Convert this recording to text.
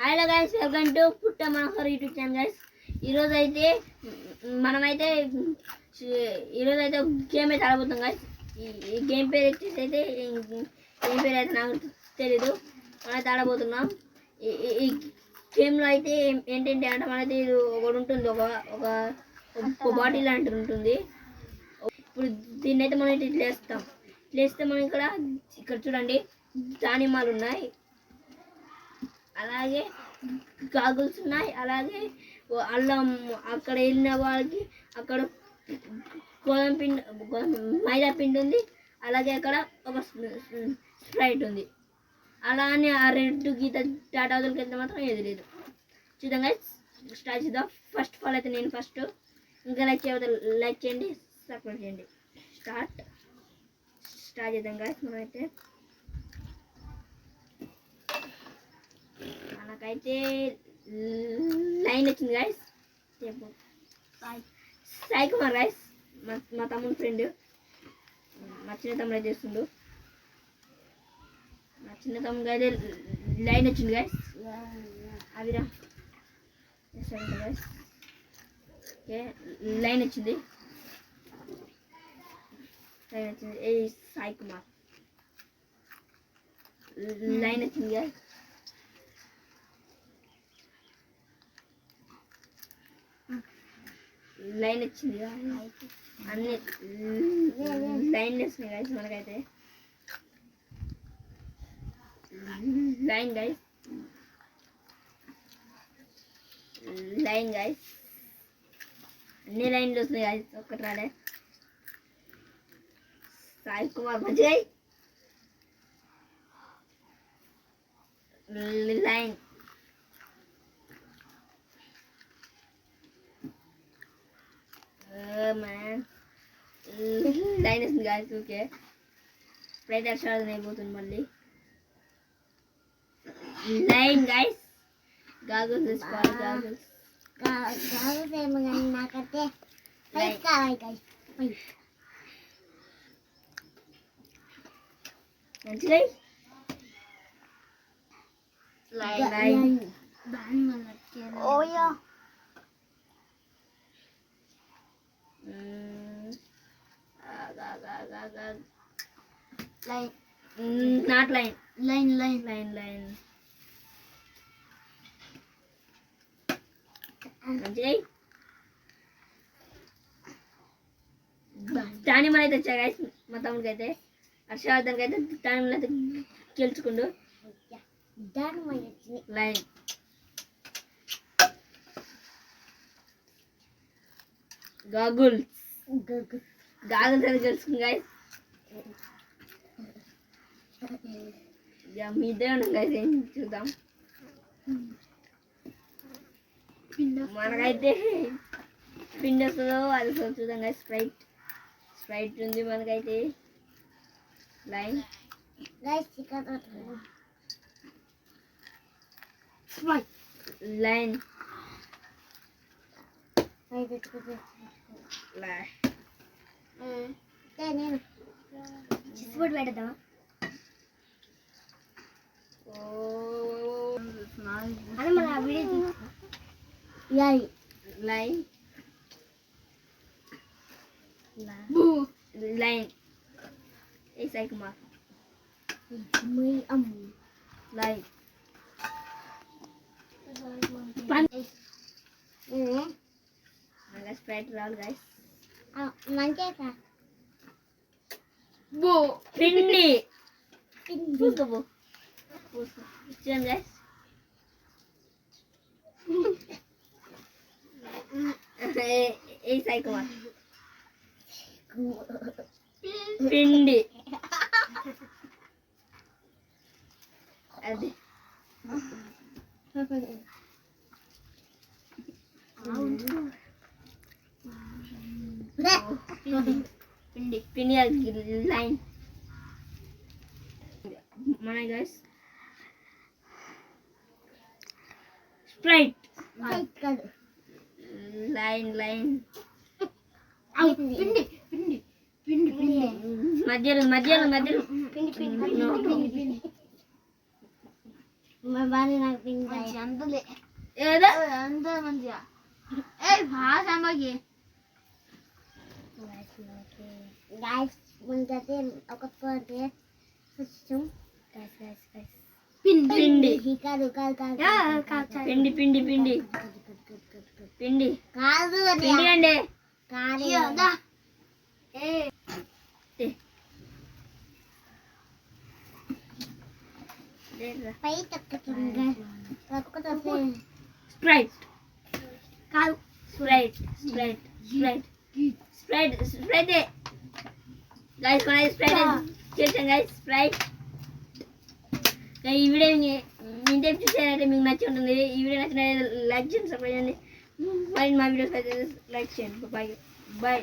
Hello guys welcome to పుట్ట Manohar YouTube channel guys ఈరోజు అయితే మనమైతే ఈరోజు అయితే గేమ్ అయితే ఆడబోతాం గైస్ ఈ గేమ్ పేరు వచ్చేసి అయితే గేమ్ పేరు అయితే నాకు తెలీదు. మనమైతే ఆడబోతున్నాం. ఈ- గేమ్లో అయితే ఏంటంటే అంటే మనైతే ఇది ఒకటి ఉంటుంది ఒక ఒక బాటిల్ లాంటిది ఉంటుంది. ఇప్పుడు దీన్ని అయితే మనం ఇట్లా వేస్తాం. ఇట్లా వేస్తే మనం ఇక్కడ ఇక్కడ చూడండి దానిమ్మాలు ఉన్నాయి. అలాగే గాగుల్స్ ఉన్నాయి. అలాగే అల్లం అక్కడ వెళ్ళిన వాళ్ళకి అక్కడ గోధుమ పిండి గోధుమ మైదా పిండి ఉంది. అలాగే అక్కడ ఒక స్ప్రైట్ ఉంది. అలా అని ఆ రెడ్ గీత టాటాదులకి వెళ్తే మాత్రం ఏది లేదు. చూద్దాం స్టార్ట్ చేద్దాం. ఫస్ట్ ఆఫ్ ఆల్ అయితే నేను ఫస్ట్ ఇంకా లైక్ చేయవద్దు లైక్ చేయండి సపోర్ట్ చేయండి. స్టార్ట్ స్టార్ట్ చేద్దాం గైస్ మనమైతే. మనకైతే లైన్ వచ్చింది గైస్ చెప్పు సాయి కుమార్ గైస్ మా మా తమ్ముడు ఫ్రెండ్ మా చిన్న తమ్ముడు అయితే చేస్తుండు. మా చిన్న తమ్ముడు అయితే లైన్ వచ్చింది గైస్ అవిరా గైస్ ఓకే లైన్ వచ్చింది. లైన్ వచ్చింది. ఏ సాయి కుమార్. లైన్ వచ్చింది గైస్ లైన్ వచ్చింది అన్ని లైన్ వస్తున్నాయి గైస్ మనకైతే. లైన్ గైస్ లైన్ గైస్ అన్ని లైన్లు వస్తున్నాయి గైస్ ఒక్కటి రాలే. సాయి కుమార్ మంచిగా లైన్. లైన్ వస్తుంది గాయస్ ఓకే ఇప్పుడైతే అక్షరాలు అయిపోతుంది మళ్ళీ లైన్ గైస్ గాగుల్స్ తీసుకోవాలి గాగుల్స్ కావాలేమో కానీ నాకైతే Like. కావాలి guys. మంచిగా line line OYO line not line line line line line. దానిమ్మలు అయితే వచ్చాయి guys మా తమ్ముడికి అయితే హర్షవర్ధన్కి అయితే దానిమ్మలు అయితే గెలుచుకుండు లైన్. గాగుల్ గగ్గు. గాగుల్స్. గాజులు దగ్గర guys. ఇక మీ ఇద్దరే ఉన్నాం guys ఏం చూద్దాం. మనకైతే పిండి వస్తుందో అది చూద్దాం guys స్ప్రైట్ స్ప్రైట్ ఉంది మనకైతే. లైన్ లైన్ లైన్ నేను చిక్కుబడి పెడదామా అని మన వీడియో యాయ్ లైన్ లైన్ ఏ సాయి కుమార్ మీ అమ్మ లైన్ మళ్ళీ స్ప్రైట్ రావాలి గైస్ మంచిగా బో పిండి. ఏ సాయి కుమార్? పిండి. అది. పిండి పిండి అది లైన్ మన గైస్ స్ప్రైట్ లైన్ లైన్ పిండి పిండి పిండి పిండి మధ్యలో మధ్యలో మధ్యలో పిండి పిండి పిండి పిండి పిండి మా బాగా నాకు పిండి మంచి అందులే ఏదో అంత మంచిగా ఏ బాగా సంబాకి గాయస్ ముందైతే ఒక పోతే కొంచెం గాయస్ గాయస్ గాయస్ పిండి పిండి. కాదు కాదు కాదు పిండి పిండి పిండి. పిండి. కాదు పిండి అండి. కాదు స్ప్రైట్ కాదు. Sprite Sprite Sprite Sprite Sprite guys మన స్ప్రైట్ చేసాం గైస్ స్ప్రైట్ ఈ వీడియో మీ టైప్ చూసారంటే మీకు నచ్చి ఉంటుంది. ఈ వీడియో నచ్చిన లైక్ చేయండి సపోర్ట్ చేయండి. మరి మా వీడియోస్ అయితే లైక్ చేయండి. Bye bye